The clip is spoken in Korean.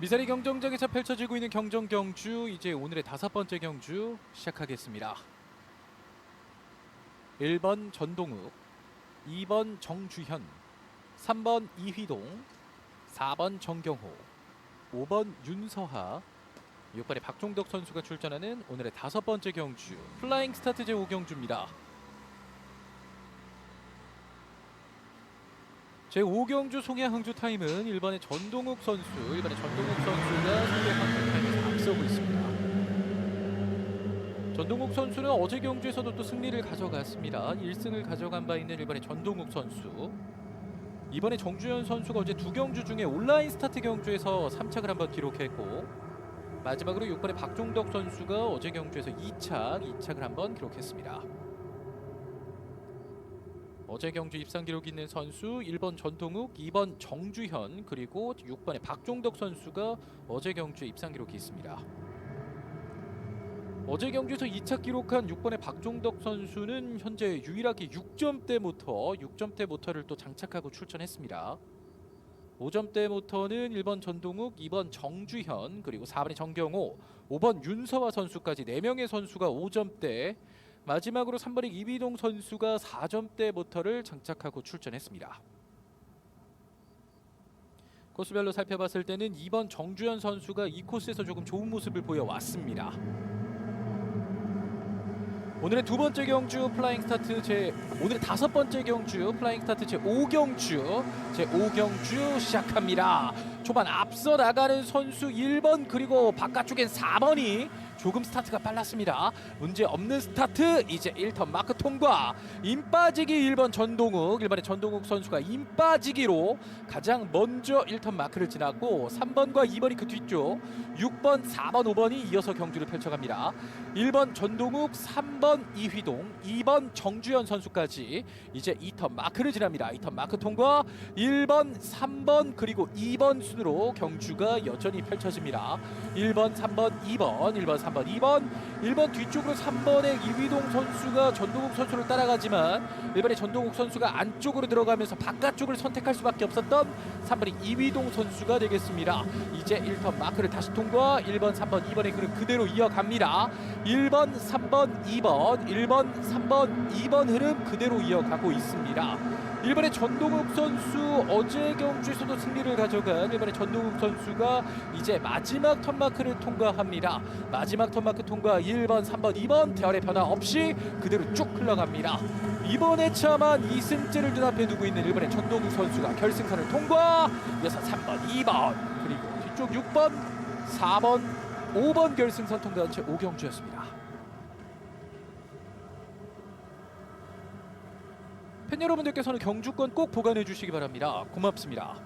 미사리 경정장에서 펼쳐지고 있는 경정 경주 이제 오늘의 다섯 번째 경주 시작하겠습니다. 1번 전동욱, 2번 정주현, 3번 이휘동, 4번 정경호, 5번 윤서하, 6번의 박종덕 선수가 출전하는 오늘의 다섯 번째 경주 플라잉 스타트 제 5경주입니다. 제 5경주 송야 항주 타임은 1번의 전동욱 선수, 1번의 전동욱 선수가 송야 항주 타임에서 앞서고 있습니다. 전동욱 선수는 어제 경주에서도 또 승리를 가져갔습니다. 1승을 가져간 바 있는 1번의 전동욱 선수. 이번에 정주현 선수가 어제 두 경주 중에 온라인 스타트 경주에서 3착을 한번 기록했고 마지막으로 6번의 박종덕 선수가 어제 경주에서 2착, 2착을 한번 기록했습니다. 어제 경주 입상 기록 있는 선수 1번 전동욱, 2번 정주현 그리고 6번의 박종덕 선수가 어제 경주 입상 기록이 있습니다. 어제 경주에서 2차 기록한 6번의 박종덕 선수는 현재 유일하게 6점대 모터, 6점대 모터를 또 장착하고 출전했습니다. 5점대 모터는 1번 전동욱, 2번 정주현, 그리고 4번의 정경호, 5번 윤서화 선수까지 4명의 선수가 5점대, 마지막으로 3번의 이비동 선수가 4점대 모터를 장착하고 출전했습니다. 코스별로 살펴봤을 때는 2번 정주현 선수가 이 코스에서 조금 좋은 모습을 보여왔습니다. 오늘의 두 번째 경주 플라잉 스타트 제 오늘의 다섯 번째 경주 플라잉 스타트 제 5경주 제 5경주 시작합니다. 초반 앞서 나가는 선수 1번 그리고 바깥쪽엔 4번이 조금 스타트가 빨랐습니다. 문제 없는 스타트 이제 1턴 마크 통과 임 빠지기 1번 전동욱 1번의 전동욱 선수가 임 빠지기로 가장 먼저 1턴 마크를 지났고 3번과 2번이 그 뒤쪽 6번 4번 5번이 이어서 경주를 펼쳐갑니다. 1번 전동욱 3번 이휘동 2번 정주현 선수까지 이제 2턴 마크를 지납니다. 2턴 마크 통과 1번 3번 그리고 2번 순 으로 경주가 여전히 펼쳐집니다. 1번 3번 2번 1번 3번 2번 1번 뒤쪽으로 3번의 이휘동 선수가 전동욱 선수를 따라가지만 1번의 전동욱 선수가 안쪽으로 들어가면서 바깥쪽을 선택할 수밖에 없었던 3번의 이휘동 선수가 되겠습니다. 이제 1턴 마크를 다시 통과 1번 3번 2번의 그를 그대로 이어갑니다. 1번 3번 2번 1번 3번 2번 흐름 그대로 이어가고 있습니다. 1번의 전동욱 선수 어제 경주에서도 승리를 가져간 1번의 전동욱 선수가 이제 마지막 턴마크를 통과합니다. 마지막 턴마크 통과 1번, 3번, 2번 대열의 변화 없이 그대로 쭉 흘러갑니다. 이번 에 차만 2승째를 눈앞에 두고 있는 1번의 전동욱 선수가 결승선을 통과 이어서 3번, 2번 그리고 뒤쪽 6번, 4번, 5번 결승선 통과한 채 5경주였습니다. 팬 여러분들께서는 경주권 꼭 보관해 주시기 바랍니다. 고맙습니다.